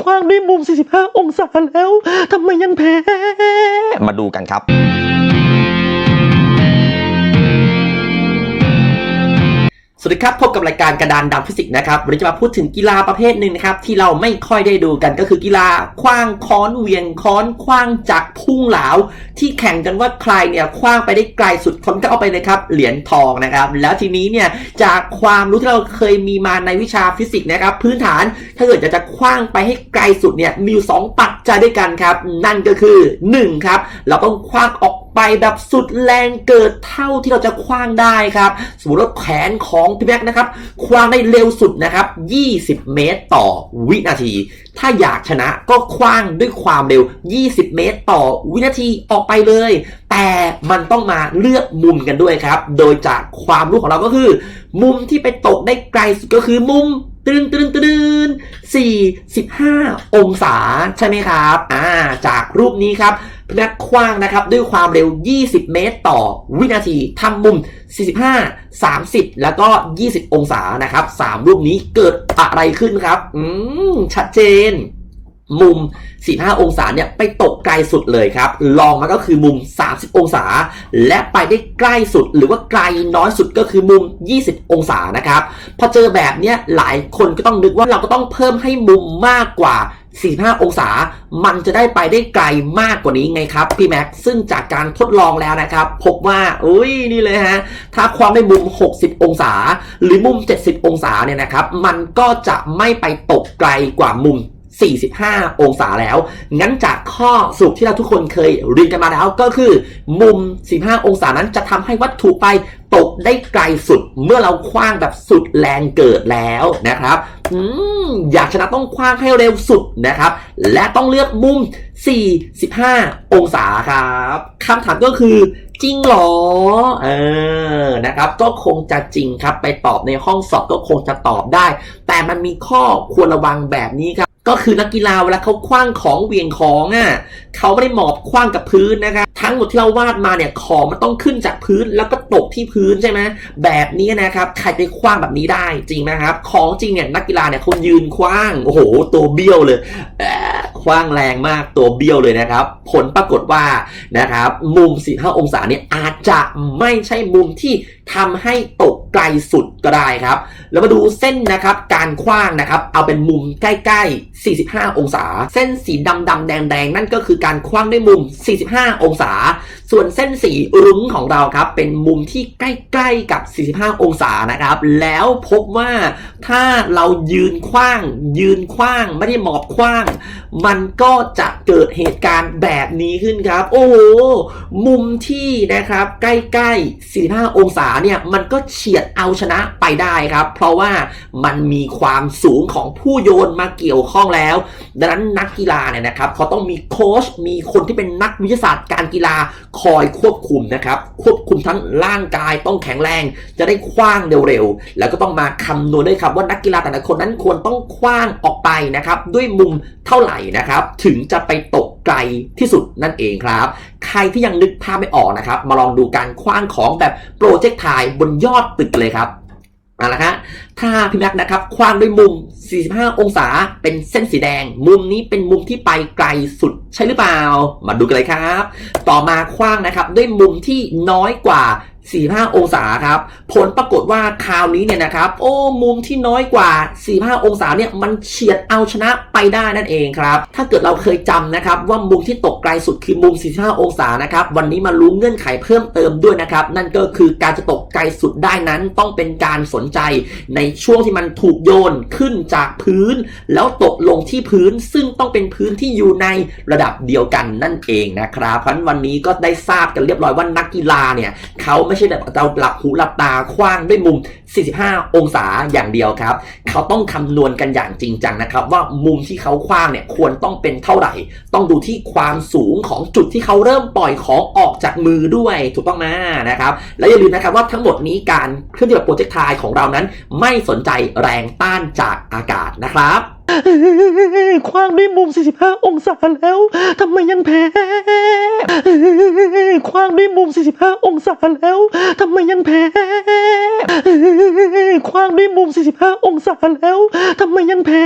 คว้างด้วยมุม 45 องศาแล้วทำไมยังแพ้ มาดูกันครับ สวัสดีครับ พบกับรายการกระดานดำฟิสิกส์นะครับ วันนี้จะมาพูดถึงกีฬาประเภทหนึ่งนะครับ ที่เราไม่ค่อยได้ดูกันก็คือกีฬาคว้างค้อนเวียงค้อนคว้างจักพุ่งเหลา ที่แข่งกันว่าใครเนี่ยคว้างไปได้ไกลสุดคนก็เอาไปเลยครับเหรียญทองนะครับ แล้วทีนี้เนี่ยจากความรู้ที่เราเคยมีมาในวิชาฟิสิกส์นะครับ พื้นฐานถ้าเกิดจะจะคว้างไปให้ไกลสุดเนี่ยมีอยู่สองปัจจัยด้วยกันครับ นั่นก็คือหนึ่งครับเราต้องคว้างออก ไปแบบสุดแรงเกิดเท่าที่เราจะคว้างได้ครับ สมมติว่าแขนของพี่แม็กนะครับคว้างได้เร็วสุดนะครับ 20 เมตรต่อวินาที ถ้าอยากชนะก็คว้างด้วยความเร็ว 20 เมตรต่อวินาทีออกไปเลย แต่มันต้องมาเลือกมุมกันด้วยครับ โดยจากความรู้ของเราก็คือ มุมที่ไปตกได้ไกลสุดก็คือมุมตึนตึนตึน45 องศาใช่ไหมครับ อ่า จากรูปนี้ครับ นักคว้างนะครับด้วยความเร็ว 20 เมตรต่อวินาทีทำมุม 45 30 แล้วก็ 20 องศานะครับ 3 รูปนี้เกิดอะไรขึ้นครับ อืม ชัดเจน มุม 45 องศาเนี่ยไปตกไกลสุดเลยครับ ลองมาก็คือมุม 30 องศา และไปได้ใกล้สุดหรือว่าไกลน้อยสุดก็คือมุม 20 องศานะครับ พอเจอแบบเนี้ยหลายคนก็ต้องนึกว่าเราก็ต้องเพิ่มให้มุมมากกว่า 45 องศา มันจะได้ไปได้ไกลมากกว่านี้ไงครับพี่แม็กซึ่งจากการทดลองแล้วนะครับ พบว่าอุ้ยนี่เลยฮะถ้าความได้มุม 60 องศา หรือมุม 70 องศาเนี่ยนะครับ มันก็จะไม่ไปตกไกลกว่ามุม 45 องศาแล้ว งั้นจากข้อสรุปที่เราทุกคนเคยเรียนกันมาแล้วก็คือ มุม15องศานั้นจะทำให้วัตถุไปตกได้ไกลสุดเมื่อเราคว้างแบบสุดแรงเกิดแล้วนะครับออยากชนะต้องคว้างให้เร็วสุดนะครับ และต้องเลือกมุม 45 องศาครับคำถามก็คือจริงหรอ เออ นะครับ ก็คงจะจริงครับ ไปตอบในห้องสอบก็คงจะตอบได้ แต่มันมีข้อควรระวังแบบนี้ครับ ก็คือนักกีฬาเวลาเขาคว้างของเวียงของอะเขาไม่ได้หมอบคว้างกับพื้นนะครับทั้งหมดที่เราวาดมาเนี่ยของมันต้องขึ้นจากพื้นแล้วก็ตกที่พื้นใช่ไหมแบบนี้นะครับใครไปคว้างแบบนี้ได้จริงไหมครับ ของจริงเนี่ยนักกีฬาเนี่ยเขายืนคว้างโอ้โห ตัวเบี้ยวเลยคว้างแรงมากตัวเบี้ยวเลยนะครับ ผลปรากฏว่านะครับมุม 45 องศาเนี่ยอาจจะไม่ใช่มุมที่ ทำให้ตกไกลสุดก็ได้ครับ แล้วมาดูเส้นนะครับการคว้างนะครับ เอาเป็นมุมใกล้ๆ 45 องศา เส้นสีดำดำๆแดงแดงๆนั่นก็คือการคว้างด้วยมุม 45 องศา ส่วนเส้นสีรุ้งของเราครับ เป็นมุมที่ใกล้ๆกับ 45 องศานะครับ แล้วพบว่าถ้าเรายืนคว้าง ยืนคว้างไม่ได้หมอบคว้าง มันก็จะ เกิดเหตุการณ์แบบนี้ขึ้นครับ โอ้โห มุมที่นะครับ ใกล้ๆ 45 องศาเนี่ย มันก็เฉียดเอาชนะไปได้ครับ เพราะว่ามันมีความสูงของผู้โยนมาเกี่ยวข้องแล้ว ดังนั้นนักกีฬาเนี่ยนะครับเขาต้องมีโค้ชมีคนที่เป็นนักวิทยาศาสตร์การกีฬาคอยควบคุมนะครับ ควบคุมทั้งร่างกายต้องแข็งแรง จะได้คว้างเร็วๆ แล้วก็ต้องมาคำนวณด้วยครับว่านักกีฬาแต่ละคนนั้นควรต้องคว้างออกไปนะครับ ด้วยมุมเท่าไหร่นะครับ ถึงจะไป ไกลที่สุดนั่นเองครับ ใครที่ยังนึกภาพไม่ออกนะครับ มาลองดูการคว้างของแบบโปรเจกต์ถ่ายบนยอดตึกเลยครับเอาละฮะถ้าพี่แม็กนะครับคว้างด้วยมุม 45 องศาเป็นเส้นสีแดง มุมนี้เป็นมุมที่ไปไกลสุดใช่หรือเปล่า มาดูกันเลยครับ ต่อมาคว้างนะครับด้วยมุมที่น้อยกว่า45 องศาครับ ผลปรากฏว่าคราวนี้เนี่ยนะครับ โอ้ มุมที่น้อยกว่า 45 องศาเนี่ยมันเฉียดเอาชนะไปได้นั่นเองครับ ถ้าเกิดเราเคยจำนะครับว่ามุมที่ตกไกลสุดคือมุม 45 องศานะครับ วันนี้มารู้เงื่อนไขเพิ่มเติมด้วยนะครับ นั่นก็คือการจะตกไกลสุดได้นั้นต้องเป็นการสนใจในช่วงที่มันถูกโยนขึ้นจากพื้น แล้วตกลงที่พื้นซึ่งต้องเป็นพื้นที่อยู่ในระดับเดียวกันนั่นเองนะครับ เพราะนั้นวันนี้ก็ได้ทราบกันเรียบร้อยว่านักกีฬาเนี่ยเขาไม่ใช่แบบเราหลับหูหลับตาคว้างด้วยมุม 45 องศาอย่างเดียวครับ เขาต้องคำนวณกันอย่างจริงจังนะครับ ว่ามุมที่เขาคว้างเนี่ยควรต้องเป็นเท่าไหร่ ต้องดูที่ความสูงของจุดที่เขาเริ่มปล่อยของออกจากมือด้วยถูกต้องไหมนะครับ และอย่าลืมนะครับว่าทั้งหมดนี้การเคลื่อนที่แบบโปรเจกต์ไทของเรานั้น ไม่สนใจแรงต้านจากอากาศนะครับ คว้างด้วยมุม 45 องศาแล้วทำไมยังแพ้คว้างด้วยมุม 45 องศาแล้วทำไมยังแพ้คว้างด้วยมุม 45 องศาแล้วทำไมยังแพ้